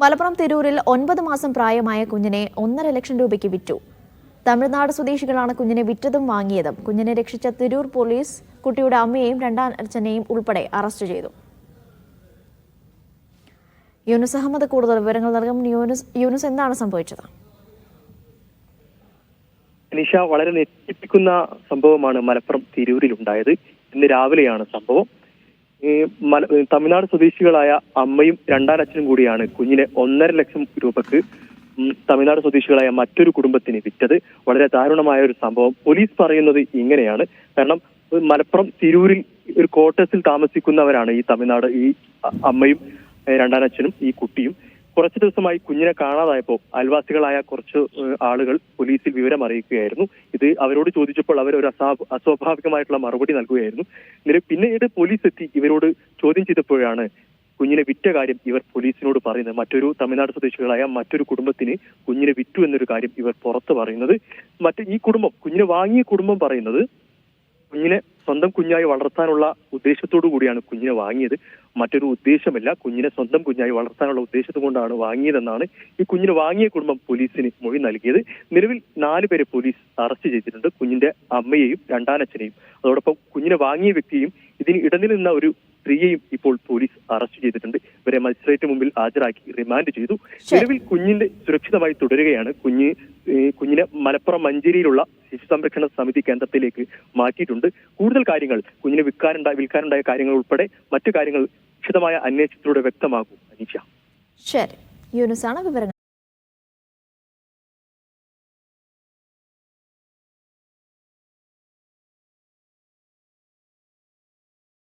മലപ്പുറം തിരൂരിൽ ഒൻപത് മാസം പ്രായമായ കുഞ്ഞിനെ ഒന്നര ലക്ഷം രൂപയ്ക്ക് വിറ്റു. തമിഴ്നാട് സ്വദേശികളാണ് കുഞ്ഞിനെ വിറ്റതും വാങ്ങിയതും. കുഞ്ഞിനെ രക്ഷിച്ച തിരൂർ പോലീസ് കുട്ടിയുടെ അമ്മയെയും രണ്ടാം അച്ഛനെയും ഉൾപ്പെടെ അറസ്റ്റ് ചെയ്തു. യൂനുസ് അഹമ്മദ് കൂടുതൽ വിവരങ്ങൾ നൽകും യൂനുസ് യൂനുസ് എന്താണ് സംഭവിച്ചത്? നിഷ വളരെ ഞെട്ടിപ്പിക്കുന്ന സംഭവമാണ് മലപ്പുറം തിരൂരിൽ ഉണ്ടായത് ഇന്ന് രാവിലെയാണ് സംഭവം. തമിഴ്നാട് സ്വദേശികളായ അമ്മയും രണ്ടാനച്ഛനും കൂടിയാണ് കുഞ്ഞിനെ ഒന്നര ലക്ഷം രൂപക്ക് തമിഴ്നാട് സ്വദേശികളായ മറ്റൊരു കുടുംബത്തിന് വിറ്റത്. വളരെ ദാരുണമായ ഒരു സംഭവം. പോലീസ് പറയുന്നത് ഇങ്ങനെയാണ്. കാരണം മലപ്പുറം തിരൂരിൽ ഒരു ക്വാർട്ടേഴ്സിൽ താമസിക്കുന്നവരാണ് ഈ തമിഴ്നാട് ഈ അമ്മയും രണ്ടാനച്ഛനും ഈ കുട്ടിയും. കുറച്ച് ദിവസമായി കുഞ്ഞിനെ കാണാതായപ്പോൾ അയൽവാസികളായ കുറച്ച് ആളുകൾ പോലീസിൽ വിവരം അറിയിക്കുകയായിരുന്നു. ഇത് അവരോട് ചോദിച്ചപ്പോൾ അവർ ഒരു അസാ അസ്വാഭാവികമായിട്ടുള്ള മറുപടി നൽകുകയായിരുന്നു. പിന്നീട് പോലീസ് എത്തി ഇവരോട് ചോദ്യം ചെയ്തപ്പോഴാണ് കുഞ്ഞിനെ വിറ്റ കാര്യം ഇവർ പോലീസിനോട് പറയുന്നത്. മറ്റൊരു തമിഴ്നാട് സ്വദേശികളായ മറ്റൊരു കുടുംബത്തിന് കുഞ്ഞിനെ വിറ്റു എന്നൊരു കാര്യം ഇവർ പുറത്ത് പറയുന്നത്. മറ്റ് ഈ കുടുംബം കുഞ്ഞിനെ വാങ്ങിയ കുടുംബം പറയുന്നത് കുഞ്ഞിനെ സ്വന്തം കുഞ്ഞായി വളർത്താനുള്ള ഉദ്ദേശത്തോടു കൂടിയാണ് കുഞ്ഞിനെ വാങ്ങിയത്. മറ്റൊരു ഉദ്ദേശമല്ല. കുഞ്ഞിനെ സ്വന്തം കുഞ്ഞായി വളർത്താനുള്ള ഉദ്ദേശത്തു കൊണ്ടാണ് വാങ്ങിയതെന്നാണ് ഈ കുഞ്ഞിനെ വാങ്ങിയ കുടുംബം പോലീസിന് മൊഴി നൽകിയത്. നിലവിൽ നാല് പേരെ പോലീസ് അറസ്റ്റ് ചെയ്തിട്ടുണ്ട്. കുഞ്ഞിന്റെ അമ്മയെയും രണ്ടാനച്ഛനെയും. അതോടൊപ്പം കുഞ്ഞിനെ വാങ്ങിയ വ്യക്തിയും ഇതിന് ഇടനിൽ നിന്ന ഒരു സ്ത്രീയെയും ഇപ്പോൾ പോലീസ് അറസ്റ്റ് ചെയ്തിട്ടുണ്ട്. ഇവരെ മജിസ്ട്രേറ്റ് മുമ്പിൽ ഹാജരാക്കി റിമാൻഡ് ചെയ്തു. നിലവിൽ കുഞ്ഞിന്റെ സുരക്ഷിതമായി തുടരുകയാണ്. കുഞ്ഞ് കുഞ്ഞിനെ മലപ്പുറം മഞ്ചേരിയിലുള്ള ശിശു സംരക്ഷണ സമിതി കേന്ദ്രത്തിലേക്ക് മാറ്റിയിട്ടുണ്ട്. കൂടുതൽ കാര്യങ്ങൾ കുഞ്ഞിനെ വിൽക്കാനുണ്ടായ വിൽക്കാനുണ്ടായ കാര്യങ്ങൾ ഉൾപ്പെടെ മറ്റു കാര്യങ്ങൾ വിശദമായ അന്വേഷണത്തിലൂടെ വ്യക്തമാകും. അനീഷ. ശരി. യൂനുസാണ് വിവരങ്ങൾ.